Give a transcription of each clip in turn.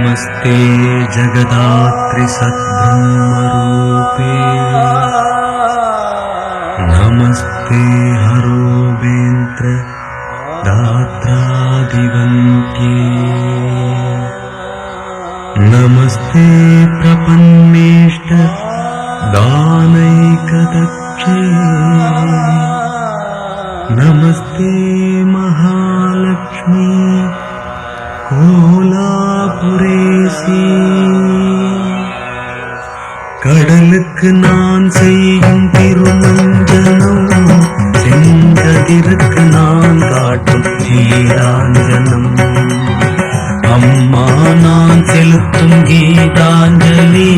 नमस्ते जगदात्रि सद्ब्रह्मरूपे। नमस्ते हरोबेन्द्र दात्रादिवन्त्ये। नमस्ते प्रपन्नेष्ट दानैकदक्षे नमस्ते கடலுக்கு நான் செய்யும் திருமஞ்சனம் செங்கதிருக்கு நான் காட்டும் கீதாஞ்சனம் அம்மா நான் செலுத்தும் கீதாஞ்சலி.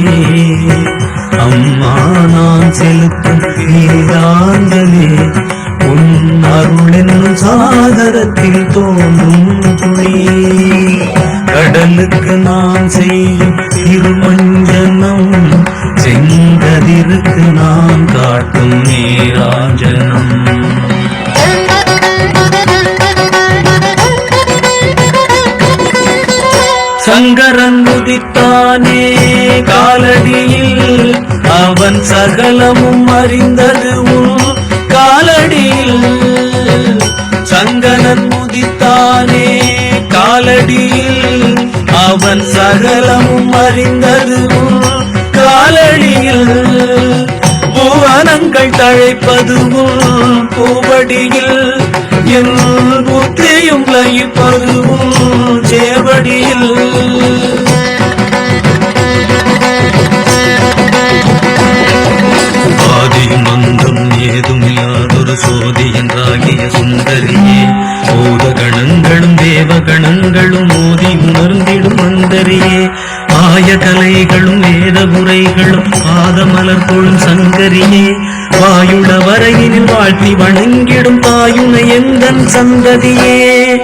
அம்மா நான் செலுத்தும் கீதாஞ்சலி. உன் அருள் என்னும் சாகரத்தில் தோன்றும் துணி கடலுக்கு நான் செய்யும் திருமஞ்சனம் செங்கதிருக்கு நான் காட்டும் நீராஞ்சனம். சங்கரன் உதித்தானே காலடியில் அவன் சகலமும் அறிந்தது உன் காலடியில். சங்கரன் முதித்தானே நான் சகலமும் அறிந்தது காலடியில் புவனங்கள் தழைப்பதுவும் பூவடியில் என் புத்தியும் லயிப்பதுவும் சேவடியில் தேவகணங்களும் தேவ மோதி உணர்ந்திடும் அந்தரியே. ஆய கலைகளும் வேத முறைகளும் பாதமலர் கொழும் சங்கரியே. வாயுள வரையினில் வாழ்த்தி வணங்கிடும் தாயுனை எந்தன் சந்ததியே.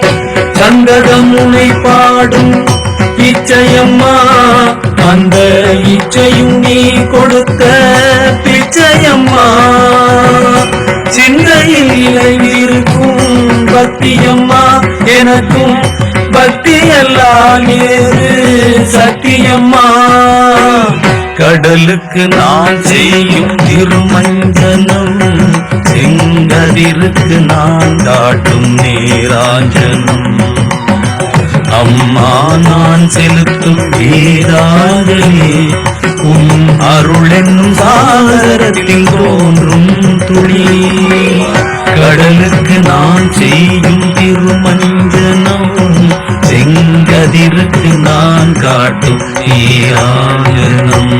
சங்ககம் உனை பாடும் இச்சையம்மா அந்த இச்சையும் நீ கொடுத்த பிச்சையம்மா. சிந்தையில் இலை இருக்கும் பக்தியம்மா. எனக்கும் பக்தி எல்லாம் ஏறு சத்தியம்மா. கடலுக்கு நான் செய்யும் திருமஞ்சனம் செங்கதிருக்கு நான் காட்டும் நீராஞ்சனம். அம்மா நான் செலுத்தும் வீராஜனே உன் அருள் என்னும் சாகரத்தில் தோன்றும் செய்யும் திருமஞ்சனம். செங்கதிருக்கு நான் காட்டும் நீராஜனம்